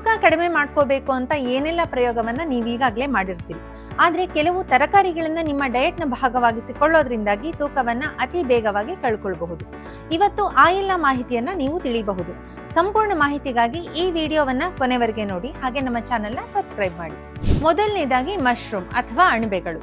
ತೂಕ ಕಡಿಮೆ ಮಾಡ್ಕೋಬೇಕು ಅಂತ ಏನೆಲ್ಲ ಪ್ರಯೋಗವನ್ನ ನೀವು ಈಗಾಗಲೇ ಮಾಡಿರ್ತೀರಿ. ಆದ್ರೆ ಕೆಲವು ತರಕಾರಿಗಳನ್ನ ನಿಮ್ಮ ಡಯಟ್ನ ಭಾಗವಾಗಿಸಿಕೊಳ್ಳೋದ್ರಿಂದಾಗಿ ತೂಕವನ್ನ ಅತಿ ಬೇಗವಾಗಿ ಕಳ್ಕೊಳ್ಬಹುದು. ಇವತ್ತು ಆ ಎಲ್ಲ ಮಾಹಿತಿಯನ್ನ ನೀವು ತಿಳಿಯಬಹುದು ಸಂಪೂರ್ಣ ಮಾಹಿತಿಗಾಗಿ ಈ ವಿಡಿಯೋವನ್ನ ಕೊನೆವರೆಗೆ ನೋಡಿ, ಹಾಗೆ ನಮ್ಮ ಚಾನೆಲ್ನ ಸಬ್ಸ್ಕ್ರೈಬ್ ಮಾಡಿ. ಮೊದಲನೇದಾಗಿ ಮಶ್ರೂಮ್ ಅಥವಾ ಅಣಬೆಗಳು.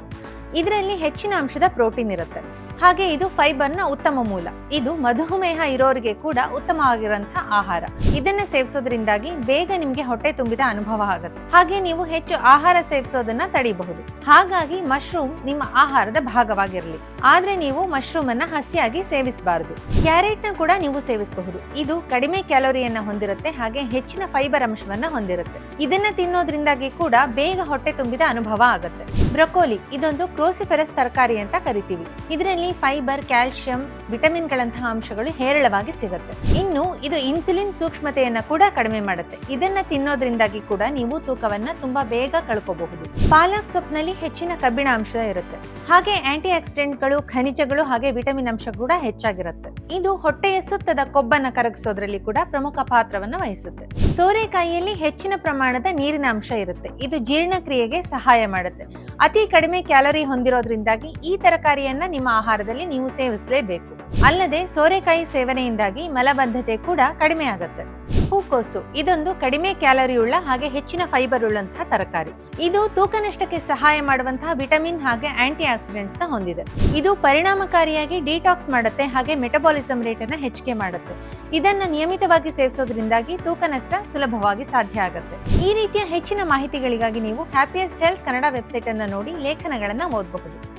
ಇದರಲ್ಲಿ ಹೆಚ್ಚಿನ ಅಂಶದ ಪ್ರೋಟೀನ್ ಇರುತ್ತೆ. ಹಾಗೆ ಇದು ಫೈಬರ್ನ ಉತ್ತಮ ಮೂಲ. ಇದು ಮಧುಮೇಹ ಇರೋರಿಗೆ ಕೂಡ ಉತ್ತಮವಾಗಿರುವಂತಹ ಆಹಾರ. ಇದನ್ನ ಸೇವಿಸೋದ್ರಿಂದಾಗಿ ಬೇಗ ನಿಮ್ಗೆ ಹೊಟ್ಟೆ ತುಂಬಿದ ಅನುಭವ ಆಗುತ್ತೆ. ಹಾಗೆ ನೀವು ಹೆಚ್ಚು ಆಹಾರ ಸೇವಿಸೋದನ್ನ ತಡಿಬಹುದು. ಹಾಗಾಗಿ ಮಶ್ರೂಮ್ ನಿಮ್ಮ ಆಹಾರದ ಭಾಗವಾಗಿರಲಿ. ಆದ್ರೆ ನೀವು ಮಶ್ರೂಮ್ ಅನ್ನ ಹಸಿಯಾಗಿ ಸೇವಿಸಬಾರದು. ಕ್ಯಾರೆಟ್ನ ಕೂಡ ನೀವು ಸೇವಿಸಬಹುದು. ಇದು ಕಡಿಮೆ ಕ್ಯಾಲೋರಿಯನ್ನ ಹೊಂದಿರುತ್ತೆ, ಹಾಗೆ ಹೆಚ್ಚಿನ ಫೈಬರ್ ಅಂಶವನ್ನ ಹೊಂದಿರುತ್ತೆ. ಇದನ್ನ ತಿನ್ನೋದ್ರಿಂದಾಗಿ ಕೂಡ ಬೇಗ ಹೊಟ್ಟೆ ತುಂಬಿದ ಅನುಭವ ಆಗುತ್ತೆ. ಬ್ರೊಕೋಲಿ ಇದೊಂದು ಕ್ರೋಸಿಫೆರಸ್ ತರಕಾರಿ ಅಂತ ಕರಿತೀವಿ. ಇದರಲ್ಲಿ ಫೈಬರ್ ಕ್ಯಾಲ್ಸಿಯಂ ವಿಟಮಿನ್ಗಳಂತಹ ಅಂಶಗಳು ಹೇರಳವಾಗಿ ಸಿಗುತ್ತೆ. ಇನ್ನು ಇದು ಇನ್ಸುಲಿನ್ ಸೂಕ್ಷ್ಮತೆಯನ್ನ ಕೂಡ ಕಡಿಮೆ ಮಾಡುತ್ತೆ. ಇದನ್ನ ತಿನ್ನೋದ್ರಿಂದಾಗಿ ಕೂಡ ನೀವು ತೂಕವನ್ನ ತುಂಬಾ ಬೇಗ ಕಳ್ಕೋಬಹುದು. ಪಾಲಕ್ ಸೊಪ್ಪಿನಲ್ಲಿ ಹೆಚ್ಚಿನ ಕಬ್ಬಿಣ ಅಂಶ ಇರುತ್ತೆ. ಹಾಗೆ ಆಂಟಿ ಆಕ್ಸಿಡೆಂಟ್ಗಳು ಖನಿಜಗಳು ಹಾಗೆ ವಿಟಮಿನ್ ಅಂಶ ಕೂಡ ಹೆಚ್ಚಾಗಿರುತ್ತೆ. ಇದು ಹೊಟ್ಟೆಯ ಸುತ್ತದ ಕೊಬ್ಬನ್ನ ಕರಗಿಸೋದ್ರಲ್ಲಿ ಕೂಡ ಪ್ರಮುಖ ಪಾತ್ರವನ್ನ ವಹಿಸುತ್ತೆ. ಸೋರೆಕಾಯಿಯಲ್ಲಿ ಹೆಚ್ಚಿನ ಪ್ರಮಾಣದ ನೀರಿನ ಅಂಶ ಇರುತ್ತೆ. ಇದು ಜೀರ್ಣಕ್ರಿಯೆಗೆ ಸಹಾಯ ಮಾಡುತ್ತೆ. ಅತಿ ಕಡಿಮೆ ಕ್ಯಾಲರಿ ಹೊಂದಿರೋದ್ರಿಂದಾಗಿ ಈ ತರಕಾರಿಯನ್ನ ನಿಮ್ಮ ಆಹಾರದಲ್ಲಿ ನೀವು ಸೇವಿಸಲೇಬೇಕು. ಅಲ್ಲದೆ ಸೋರೆಕಾಯಿ ಸೇವನೆಯಿಂದಾಗಿ ಮಲಬದ್ಧತೆ ಕೂಡ ಕಡಿಮೆ ಆಗುತ್ತೆ. ಹೂಕೋಸು, ಇದೊಂದು ಕಡಿಮೆ ಕ್ಯಾಲರಿ ಉಳ್ಳ ಹಾಗೆ ಹೆಚ್ಚಿನ ಫೈಬರ್ ಉಳ್ಳಂತಹ ತರಕಾರಿ. ಇದು ತೂಕ ನಷ್ಟಕ್ಕೆ ಸಹಾಯ ಮಾಡುವಂತಹ ವಿಟಮಿನ್ ಹಾಗೆ ಆಂಟಿ ಆಕ್ಸಿಡೆಂಟ್ಸ್ನ ಹೊಂದಿದೆ. ಇದು ಪರಿಣಾಮಕಾರಿಯಾಗಿ ಡಿಟಾಕ್ಸ್ ಮಾಡುತ್ತೆ, ಹಾಗೆ ಮೆಟಬಾಲಿಸಂ ರೇಟ್ ಅನ್ನ ಹೆಚ್ಚಿಗೆ ಮಾಡುತ್ತೆ. ಇದನ್ನ ನಿಯಮಿತವಾಗಿ ಸೇವಿಸೋದ್ರಿಂದಾಗಿ ತೂಕ ನಷ್ಟ ಸುಲಭವಾಗಿ ಸಾಧ್ಯ ಆಗುತ್ತೆ. ಈ ರೀತಿಯ ಹೆಚ್ಚಿನ ಮಾಹಿತಿಗಳಿಗಾಗಿ ನೀವು ಹ್ಯಾಪಿಯೆಸ್ಟ್ ಹೆಲ್ತ್ ಕನ್ನಡ ವೆಬ್ಸೈಟ್ ಅನ್ನ ನೋಡಿ ಲೇಖನಗಳನ್ನ ಓದಬಹುದು.